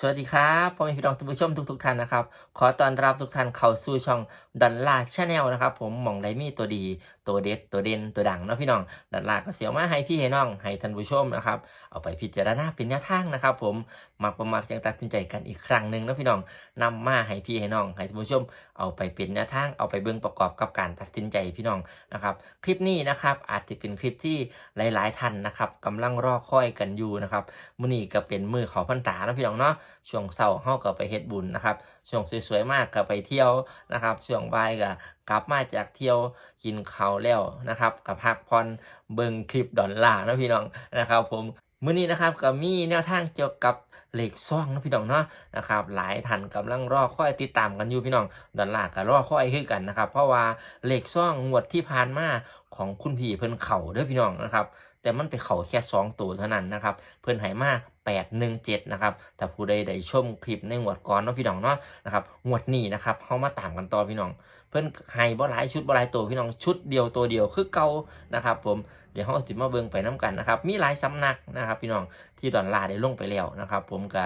สวัสดีครับพ่อแม่พี่น้องท่านผู้ชมทุกๆท่านนะครับ ขอต้อนรับทุกท่านเข้าสู่ช่องดอลลาร์ชาแนลนะครับ ผมมองไดมี่ตัวดี ตัวเด็ด ตัวเด่น ตัวดังนะพี่น้องดอลลาร์ก็เสียวมาให้พี่ให้น้องให้ท่านผู้ชมนะครับ เอาไปพิจารณาเป็นแนวทางนะครับ ผมมักประมักจังตัดสินใจกันอีกครั้งหนึ่งนะพี่น้องนำมาให้พี่ให้น้องให้ท่านผู้ชม เอาไปเป็นแนวทางเอาไปเบิ่งประกอบกับการตัดสินใจพี่น้องนะครับ คลิปนี้นะครับอาจจะเป็นคลิปที่หลาย ๆท่านนะครับกำลังรอคอยกันอยู่นะครับมื้อนี้ก็เป็นมือเขาพรรษานะพี่น้องเนาะช่วงเสาร์เฮาก็ไปเฮ็ดบุญนะครับช่วงสวยๆมากก็ไปเที่ยวนะครับช่วงบ่ายก็กลับมาจากเที่ยวกินข้าวแล้วนะครับกับพักผ่อนเบิ่งคลิปดอนล่านะพี่น้องนะครับ ผมมื้อนี้นะครับก็มีแนวทางเกี่ยวกับเหล็กซ่องนะพี่น้องเนาะนะครับหลายท่านกำลังรอคอยติดตามกันอยู่พี่น้องดอนล่าก็รอคอยคือกันนะครับเพราะว่าเหล็กซ่องงวดที่ผ่านมาของคุณพี่เพิ่นเข่าเด้อพี่น้องนะครับแต่มันไปเข่าแค่2ตัวเท่านั้นนะครับเพิ่นให้มา 817นะครับถ้าผู้ใดได้ชมคลิปในงวดก่อนเนาะพี่น้องเนาะนะครับงวดนี้นะครับเฮามาตามกันต่อพี่น้อง เพิ่นให้บ่หลายชุดบ่หลายตัวพี่น้องชุดเดียวตัวเดียวคือเก่านะครับ ผมเดี๋ยวเฮาสิมาเบิ่งไปน้กันนะครับมีหลายสำนักนะครับ พี่น้องที่ดอนลาได้ลงไปแล้วนะครับ ผมก็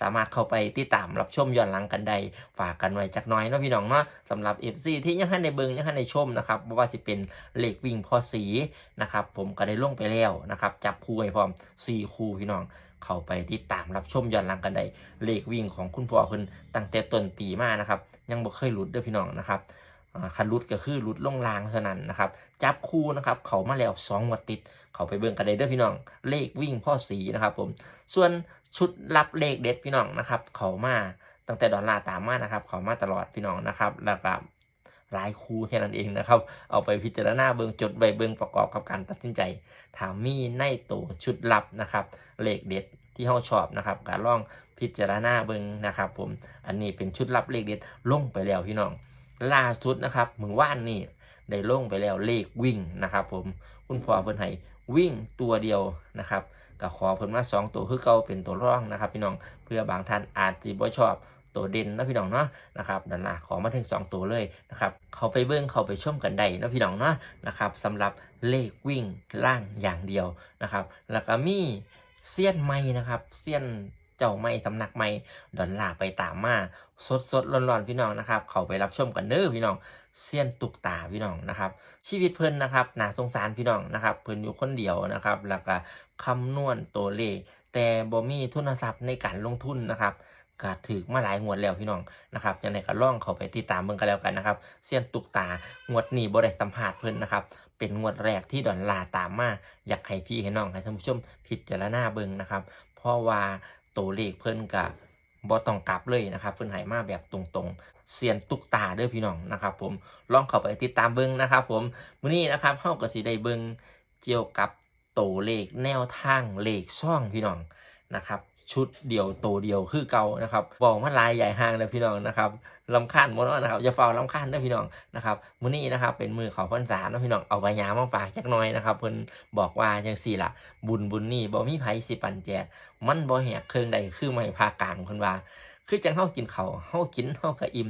สามารถเข้าไปติดตามรับชมย้อนหลังกันได้ฝากกันไว้จักน้อยเนาะพี่น้องเนาะสำหรับ FC ที่ยังทันได้เบิ่งยังทันได้ชมนะครับว่าสิเป็นเหลขวิ่งพอสีนะครับผมก็ได้ลงไปแล้วนะครับจับคู่ให้พร้อม4คู่พี่น้อง เข้าไปติดตามรับชมย้อนหลังกันได้เลขวิ่งของคุณพ่อเพิ่นตั้งแต่ต้นปีมานะครับ ยังบ่เคยหลุดเด้อพี่น้องนะครับคันหลุดก็คือหลุดลงลางเท่านั้นนะครับ จับคู่นะครับ เขามาแล้ว2งวดติด เขาไปเบิ่งกันได้เด้อพี่น้อง เลขวิ่งพ่อสีนะครับผม ส่วนชุดรับเลขเด็ดพี่น้องนะครับ เขามาตั้งแต่ดอลลาร์ตามมานะครับ เขามาตลอดพี่น้องนะครับ แล้วก็ หลายคู่แค่นั้นเองนะครับ เอาไปพิจารณาเบิ่งจดใบเบิงประกอบกับการตัดสินใจ ถามมีในตัวชุดลับนะครับเลขเด็ดที่เขาชอบนะครับการลองพิจารณาเบิ่งนะครับ ผมอันนี้เป็นชุดลับเลขเด็ดลงไปแล้วพี่น้องล่าสุดนะครับมือว่านนี่ได้ลงไปแล้วเลขวิ่งนะครับผมคุณพ่อเพิ่นให้วิ่งตัวเดียวนะครับก็ขอเพิ่นมาสองตัวคือเก่าเป็นตัวร่องนะครับ พี่น้องเพื่อบางท่านอาจจะบ่ชอบ ตัวเด่นนะพี่น้องเนาะนะครับดันละขอมาถึง 2 ตัวเลยนะครับเขาไปเบิ้งเขาไปชมกันได้นะพี่น้องเนาะนะครับสำหรับเลขวิ่งล่างอย่างเดียวนะครับแล้วก็มีเซียนไม้นะครับเซียนเจ้าไม้สำนักไม้ดอนลาไปตามมาสดสดร้อนๆพี่น้องนะครับ เขาไปรับชมกันเด้อพี่น้องเซียนตุกตาพี่น้องนะครับ ชีวิตเพิ่นนะครับน่าสงสารพี่น้องนะครับเพิ่นอยู่คนเดียวนะครับ แล้วก็คำนวณตัวเลขแต่บ่มีทุนทรัพย์ในการลงทุนนะครับ ก็ถือมาหลายงวดแล้วพี่น้องนะครับยังไงก็ล่องเขาไปติดตามเบิ่งกันแล้วกันนะครับเซียนตุกตางวดนี้บ่ได้สัมภาษณ์เพิ่นนะครับ เป็นงวดแรกที่ดอนลาตามมาอยากให้พี่ให้น้องให้ท่านผู้ชมพิจารณาเบิ่งนะครับ เพราะว่าตัวเลขเพิ่นก็บ่ต้องกลับเลยนะครับเพิ่นให้มาแบบตรงๆเซียนตุกตาเด้อพี่น้องนะครับ ผมลองเข้าไปติดตามเบิ่งนะครับ ผมมื้อนี้นะครับเฮาก็สิได้เบิ่งเกี่ยวกับตัวเลขแนวทางเลขช่องพี่น้องนะครับ ชุดเดียวตัวเดียวคือเก่านะครับบอกมาลายใหญ่ห้างเลยพี่น้องนะครับลำคาญมดแล้วนะครับอย่าเฝ้าลำคาญเด้อพี่น้องนะครับมื้อนี้นะครับเป็นมือเขาพรรษาเนาะพี่น้องเอาใบยามาฝากจักหน่อยนะครับเพิ่นบอกว่าจังซี่ล่ะ บุญบุญนี่บ่มีไผสิปันแจกมันบ่แหกเครื่องใดคือไม่พากลางเพิ่นว่า คือจังเฮากินเขาเฮากินเฮาก็อิ่ม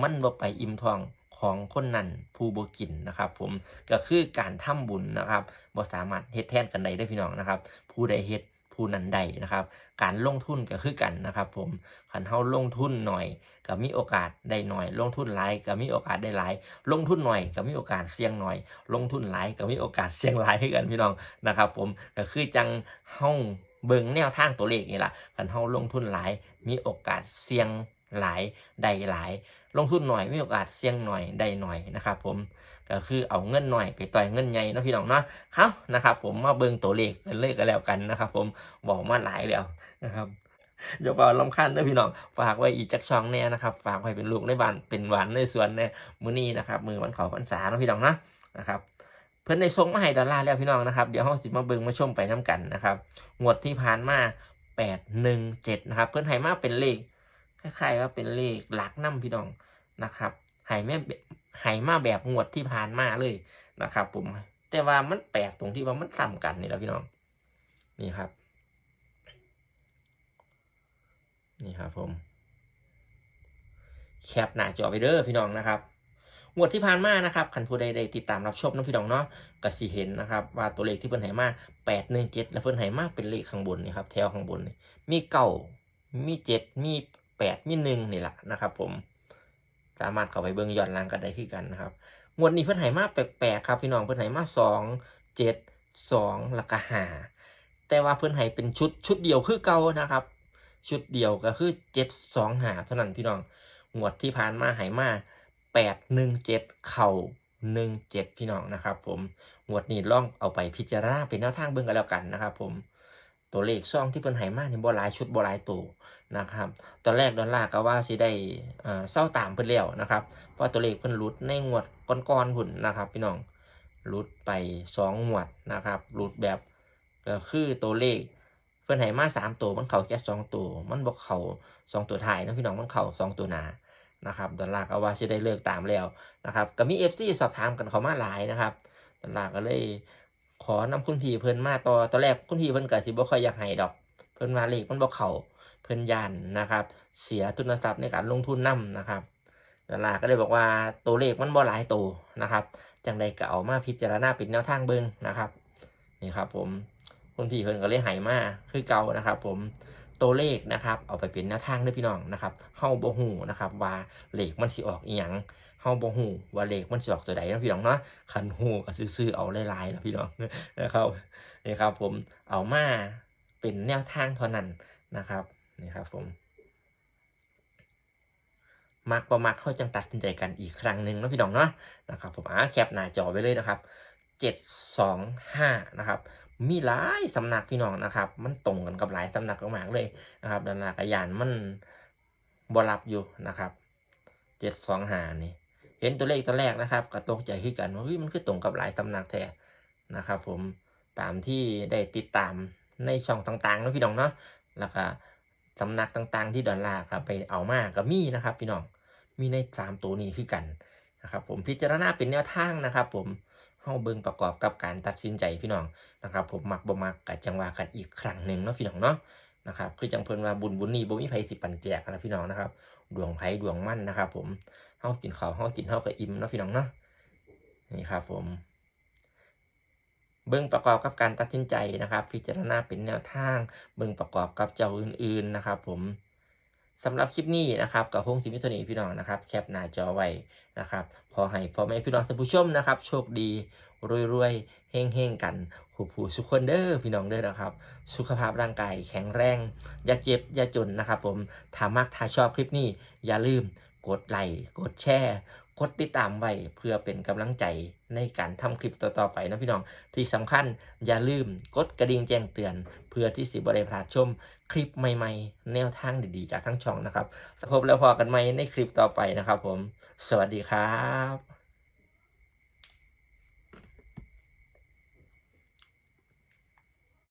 มันบ่ไปอิ่มท้องของคนนั้นผู้บ่กินนะครับ ผมก็คือการทำบุญนะครับบ่สามารถเฮ็ดแทนกันได้ด้พี่น้องนะครับ ผู้ใดเฮ็ด ผู้นั้นใดนะครับ การลงทุนก็คือกันนะครับผมคันเฮาลงทุนหน่อยก็มีโอกาสได้หน่อย ลงทุนหลายก็มีโอกาสได้หลาย ลงทุนหน่อยก็มีโอกาสเสี่ยงหน่อย ลงทุนหลายก็มีโอกาสเสี่ยงหลายให้กันพี่น้องนะครับ ผมก็คือจังเฮาเบิ่งแนวทางตัวเลขนี่แหละคันเฮาลงทุนหลายมีโอกาสเสี่ยงหลายได้หลาย ลงทุนหน่อยมีโอกาสเสี่ยงหน่อยได้หน่อยนะครับผมก็คือเอาเงินหน่อยไปต่อยเงินใหญ่นะพี่น้องเนาะครับนะครับผมมาเบิ่งตัวเลขกันเลยกันแล้วกันนะครับผมบอกมาหลายแล้วนะครับอย่าเป่าลำคันเด้อพี่น้องฝากไว้อีกจักช่องแน่นะครับ ฝากไว้เป็นลูกในบ้านเป็นหวานในสวนเนี่ยมื้อนี้นะครับ มือวันขาพรรษานะพี่น้องนะนะครับ เพิ่อนได้ส่งมาให้ดอลลาร์แล้วพี่น้องนะครับ เดี๋ยวเฮาสิมาเบิ่งมาชมไปน้กันนะครับงวดที่ผ่านมา817นะครับ เพิ่อนให้มาเป็นเลขคล้ายๆว่าเป็นเลขหลักน้ำพี่น้อง นะครับหายแม่หายมาแบบงวดที่ผ่านมาเลยนะครับ ผม แต่ว่ามันแปลกตรงที่ว่ามันซ้ำกันนี่แหละพี่น้อง นี่ครับ นี่ครับผม แคปหน้าจอไปเด้อพี่น้องนะครับงวดที่ผ่านมานะครับคันผู้ใดได้ติดตามรับชมนะพี่น้องเนาะก็สิเห็นนะครับ ว่าตัวเลขที่เพิ่นให้มา817แล้วเพิ่นให้มาเป็นเลขข้างบนนี่ครับแถวข้างบนนี่มีเก่ามีเจ็ดมีแปดมีหนึ่งนี่แหละนะครับ ผม สามารถเข้าไปเบิ่งย้อนหลังกันได้คือกันนะครับงวดนี้เพิ่นให้มาแปลกๆครับพี่น้องเพิ่นให้มาสองเจ็ดสองแล้วก็ห้าแต่ว่าเพิ่นให้เป็นชุดชุดเดียวคือเก่านะครับ ชุดเดียวก็คือเจ็ดสองหาเท่านั้นพี่น้องงวดที่ผ่านมาให้มาแปดหนึ่งเจ็ดเข่าหนึ่งเจ็ดพี่น้องนะครับ ผมงวดนี้ล่องเอาไปพิจารณาเป็นแนวทางเบิ่งกันแล้วกันนะครับ ผม ตัวเลขซ่องที่เพิ่นให้มานี่บ่หลายชุดบ่หลายตัวนะครับ ตอนแรกดอลลาร์ก็ว่าสิได้เศร้าตามเพิ่นแล้วนะครับ เพราะตัวเลขเพิ่นหลุดในงวดก่อนๆหุ่นนะครับพี่น้องหลุดไปสองงวดนะครับหลุดแบบก็คือตัวเลขเพิ่นให้มาสามตัวมันเข่าแค่สองตัว มันบอกเข่าสองตัวท้ายนะพี่น้องมันเข่าสองตัวหนานะครับดอลลาร์ก็ว่าสิได้เลิกตามแล้วนะครับก็มีเอฟซีสอบถามกันเขามาหลายนะครับดอลลาร์ก็เลย ขอนำคุณพี่เพิ่นมาต่อตอนแรกคุณพี่เพิ่นก็สิบ่ค่อยอยากให้ดอก เพิ่นว่าเลขมันบ่เข้าเพิ่นยันนะครับ เสียทุนทรัพย์ในการลงทุนนํนะครับดาราก็เลยบอกว่าตัวเลขมันบ่หลายตัวนะครับ จังใดก็เอามาพิจารณาเป็นแนวทางเบิ่งนะครับ นี่ครับผมคุณพี่เพิ่นก็เลยหายมาคือเก่านะครับ ผมตัวเลขนะครับ เอาไปเป็นแนวทางด้อพี่น้องนะครับเฮาบ่ฮู้นะครับ ว่าเลขมันสิออกอีหยังาบ่ฮู้ว่าเลขมันสิออกตัวใดนะพี่น้องเนาะคันฮู้ก็ซื่อๆเอาหลายๆนะพี่น้องนะครับนี่ครับผมเอามาเป็นแนวทางเท่านั้นนะครับนี่ครับผมมักประมักเขาจังตัดสินใจกันอีกครั้งหนึ่งนะพี่น้องเนาะนะครับผมอ่าแคปหน้าจอไว้เลยนะครับเจ็ดสองห้านะครับมีหลายสำนักพี่น้องนะครับ มันตรงกันกับหลายสำนักมากเลยนะครับดานากยานมันบรับอยู่นะครับเจ็ดสองหานี่ เห็นตัวเลขตัวแรกนะครับก็ตกใจขึ้นกันว่าเฮ้ยมันคือตรงกับหลายสำนักแท้นะครับ ผมตามที่ได้ติดตามในช่องต่างๆนะพี่น้องเนาะแล้วก็สำนักต่างๆ ที่ดอลลาร์ครับไปเอามาก็มีนะครับ พี่น้องมีในสามตัวนี้คือกันนะครับ ผมพิจารณาเป็นแนวทางนะครับ ผมเฮาเบิ่งประกอบกับการตัดสินใจพี่น้องนะครับ ผมมักบ่มักกับจังหวะกันอีกครั้งหนึ่งเนาะพี่น้องเนาะนะครับคือจังเพิ่นว่าบุญบุญนี้บ่มีไผสิปันแจกนะพี่น้องนะครับ ดวงไผดวงมั่นนะครับ ผม เฮากินข้าวเฮากินเฮาก็อิ่มเนาะพี่น้องเนาะนี่ครับผม เบิ่งประกอบกับการตัดสินใจนะครับ พิจารณาเป็นแนวทาง เบิ่งประกอบกับเจ้าอื่น ๆนะครับ ผมสำหรับคลิปนี้นะครับกับพงศิมิตนีพี่น้องนะครับ แคปหน้าจอไว้นะครับขอให้พ่อแม่พี่น้องท่านผู้ชมนะครับ โชคดีรวยๆเฮงๆกันผู้ผู้สุขคนเด้อพี่น้องเด้อนะครับ สุขภาพร่างกายแข็งแรง อย่าเจ็บ อย่าจนนะครับ ผมถ้ามักถ้าชอบคลิปนี้อย่าลืม กดไลค์กดแชร์กดติดตามไว้เพื่อเป็นกำลังใจในการทำคลิปต่อๆไปนะพี่น้อง ที่สำคัญอย่าลืมกดกระดิ่งแจ้งเตือน เพื่อที่สิบได้พลาดชมคลิปใหม่ๆ แนวทางดีๆ จากทั้งช่องนะครับสพบแล้วพอกันไหมในคลิปต่อไปนะครับผม สวัสดีครับ